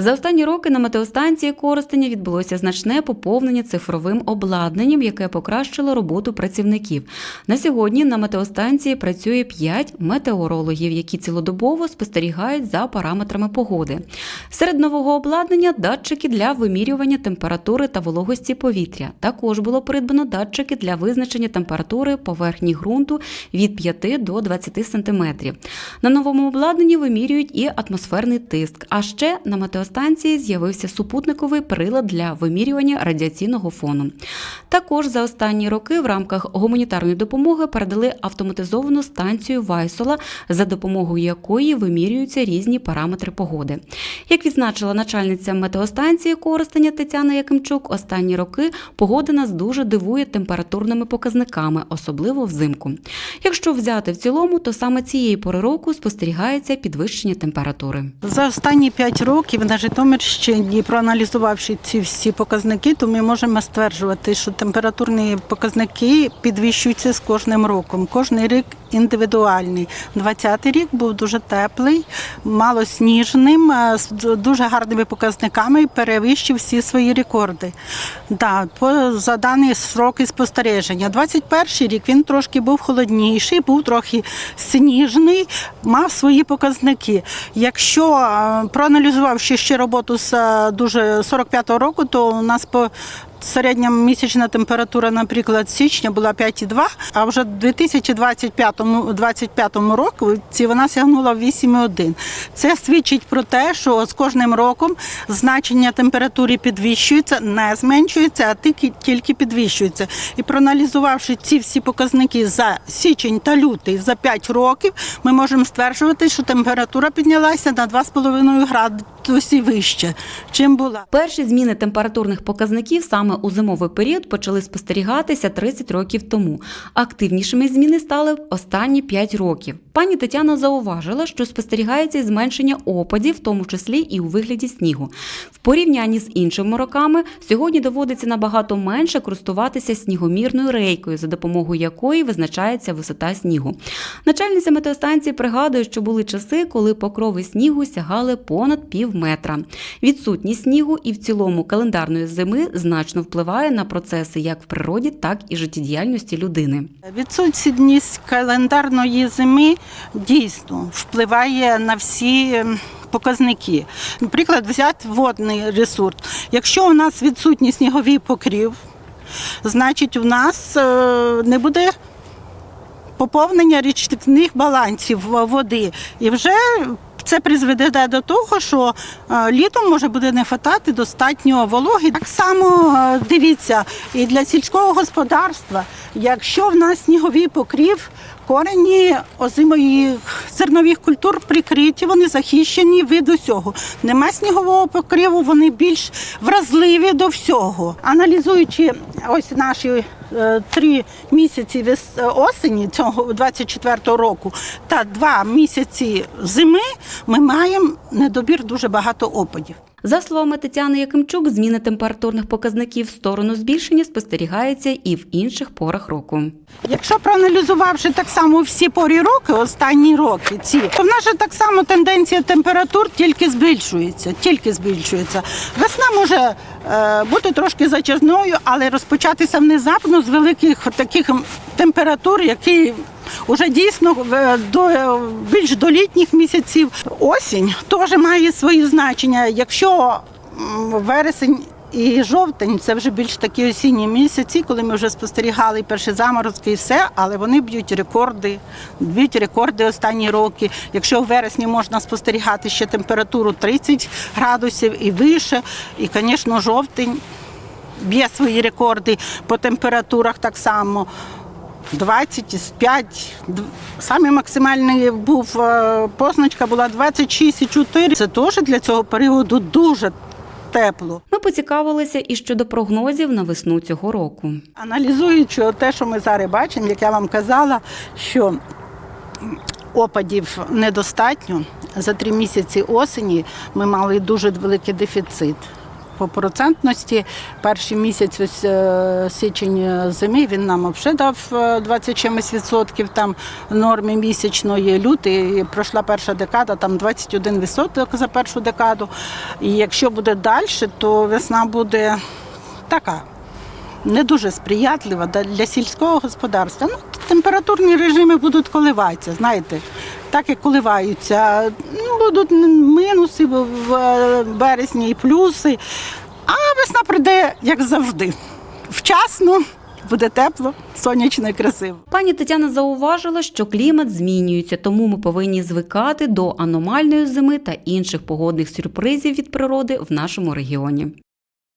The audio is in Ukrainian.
За останні роки на метеостанції Коростеня відбулося значне поповнення цифровим обладнанням, яке покращило роботу працівників. На сьогодні на метеостанції працює 5 метеорологів, які цілодобово спостерігають за параметрами погоди. Серед нового обладнання датчики для вимірювання температури та вологості повітря. Також було придбано датчики для визначення температури поверхні ґрунту від 5 до 20 сантиметрів. На новому обладнанні вимірюють і атмосферний тиск. А ще на метеостанції з'явився супутниковий прилад для вимірювання радіаційного фону. Також за останні роки в рамках гуманітарної допомоги передали автоматизовану станцію Вайсола, за допомогою якої вимірюються різні параметри погоди. Як відзначила начальниця метеостанції Коростеня Тетяна Якимчук, останні роки погода нас дуже дивує температурними показниками, особливо взимку. Якщо взяти в цілому, то саме цієї пори року спостерігається підвищення температури. За останні 5 років на Житомирщині, проаналізувавши ці всі показники, то ми можемо стверджувати, що температурні показники підвищуються з кожним роком. Кожний рік індивідуальний. 20-й рік був дуже теплий, малосніжним, е, з дуже гарними показниками і перевищив всі свої рекорди. Да, по, за дані сроки спостереження. 21 рік він трошки був холодніший, був трохи сніжний, мав свої показники. Якщо е, проаналізувавши ще роботу з е, дуже 45-го року, то у нас по Середня місячна температура, наприклад, січня була 5,2, а вже в 2025 році вона сягнула 8,1. Це свідчить про те, що з кожним роком значення температури підвищується, не зменшується, а тільки, тільки підвищується. І проаналізувавши ці всі показники за січень та лютий за 5 років, ми можемо стверджувати, що температура піднялася на 2,5 градуси вище, чим була. Перші зміни температурних показників саме у зимовий період почали спостерігатися 30 років тому. Активнішими зміни стали останні 5 років. Пані Тетяна зауважила, що спостерігається зменшення опадів, в тому числі і у вигляді снігу. В порівнянні з іншими роками сьогодні доводиться набагато менше користуватися снігомірною рейкою, за допомогою якої визначається висота снігу. Начальниця метеостанції пригадує, що були часи, коли покрови снігу сягали понад пів метра. Відсутність снігу і в цілому календарної зими значно впливає на процеси як в природі, так і життєдіяльності людини. Відсутність календарної зими дійсно впливає на всі ем, показники. Наприклад, взяти водний ресурс. Якщо у нас відсутній сніговий покрів, значить у нас е, не буде поповнення річних балансів води. І вже це призведе до того, що е, літом може буде не хватати достатньо вологи. Так само е, дивіться, і для сільського господарства, якщо в нас сніговий покрів, корені озимої зернових культур прикриті, вони захищені від усього. Нема снігового покриву, вони більш вразливі до всього. Аналізуючи ось наші три місяці осені цього 24-го року та два місяці зими, ми маємо недобір дуже багато опадів. За словами Тетяни Якимчук, зміни температурних показників в сторону збільшення спостерігаються і в інших порах року. Якщо проаналізувавши так само всі порі роки, останні роки ці, то в нас же так само тенденція температур тільки збільшується, тільки збільшується. Весна може е, бути трошки зачазною, але розпочатися внезапно з великих таких температур, які Уже дійсно е, до е, більш до літніх місяців осінь теж має свої значення. Якщо вересень і жовтень це вже більш такі осінні місяці, коли ми вже спостерігали перші заморозки і все, але вони б'ють рекорди, б'ють рекорди останні роки. Якщо в вересні можна спостерігати ще температуру 30 градусів і вище, і, звісно, жовтень б'є свої рекорди по температурах так само. 25, дв- самий максимальний був е, позначка була 26,4. Це теж для цього періоду дуже тепло. Ми поцікавилися і щодо прогнозів на весну цього року. Аналізуючи те, що ми зараз бачимо, як я вам казала, що опадів недостатньо. За три місяці осені ми мали дуже великий дефіцит. По процентності. Перший місяць, ось е, січень е, зими, він нам взагалі дав е, 20 чимось відсотків там норми місячної. Лютий пройшла перша декада, там 21 відсоток за першу декаду. І якщо буде далі, то весна буде така не дуже сприятлива для сільського господарства. Ну, температурні режими будуть коливатися, знаєте, так як коливаються. Будуть мінуси в березні і плюси. А весна прийде, як завжди. Вчасно, буде тепло, сонячно і красиво. Пані Тетяна зауважила, що клімат змінюється, тому ми повинні звикати до аномальної зими та інших погодних сюрпризів від природи в нашому регіоні.